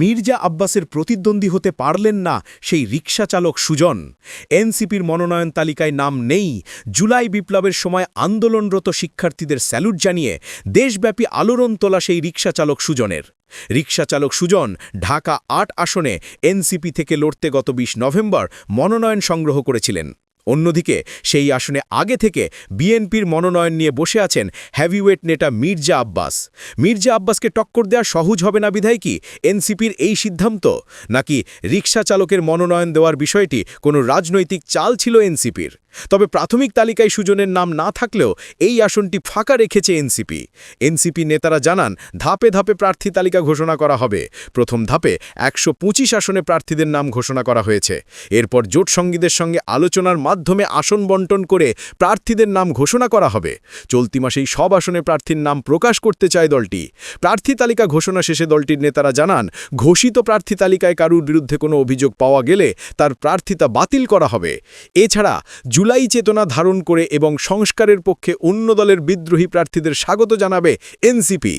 মির্জা আব্বাসের প্রতিদ্বন্দ্বী হতে পারলেন না সেই রিক্সা চালক সুজন। এনসিপির মনোনয়ন তালিকায় নাম নেই। জুলাই বিপ্লবের সময় আন্দোলনরত শিক্ষার্থীদের স্যালুট জানিয়ে দেশব্যাপী আলোড়ন তোলা সেই রিক্সা চালক সুজনের। রিক্সা চালক সুজন ঢাকা আট আসনে এনসিপি থেকে লড়তে গত ২০ নভেম্বর মনোনয়ন সংগ্রহ করেছিলেন। অন্যদিকে, সেই আসনে আগে থেকে বিএনপির মনোনয়ন নিয়ে বসে আছেন হ্যাভিওয়েট নেতা মির্জা আব্বাস। মির্জা আব্বাসকে টক্কর দেওয়া সহজ হবে না বিধায় কি এনসিপির এই সিদ্ধান্ত? নাকি রিক্সা চালকের মনোনয়ন দেওয়ার বিষয়টি কোনো রাজনৈতিক চাল ছিল এনসিপির? তবে প্রাথমিক তালিকায় সুজনের নাম না থাকলেও এই আসনটি ফাঁকা রেখেছে এনসিপি। এনসিপি নেতারা জানান, ধাপে ধাপে প্রার্থী তালিকা ঘোষণা করা হবে। প্রথম ধাপে একশো পঁচিশ আসনে প্রার্থীদের নাম ঘোষণা করা হয়েছে। এরপর জোট সঙ্গীদের সঙ্গে আলোচনার মাধ্যমে আসন বন্টন করে প্রার্থীদের নাম ঘোষণা করা হবে। চলতি মাসেই সব আসনে প্রার্থীর নাম প্রকাশ করতে চায় দলটি। প্রার্থী তালিকা ঘোষণা শেষে দলটির নেতারা জানান, ঘোষিত প্রার্থী তালিকায় কারুর বিরুদ্ধে কোনো অভিযোগ পাওয়া গেলে তার প্রার্থিতা বাতিল করা হবে। এছাড়া জুলাই চেতনা ধারণ করে এবং সংস্কারের পক্ষে অন্য দলের বিদ্রোহী প্রার্থীদের স্বাগত জানাবে এনসিপি।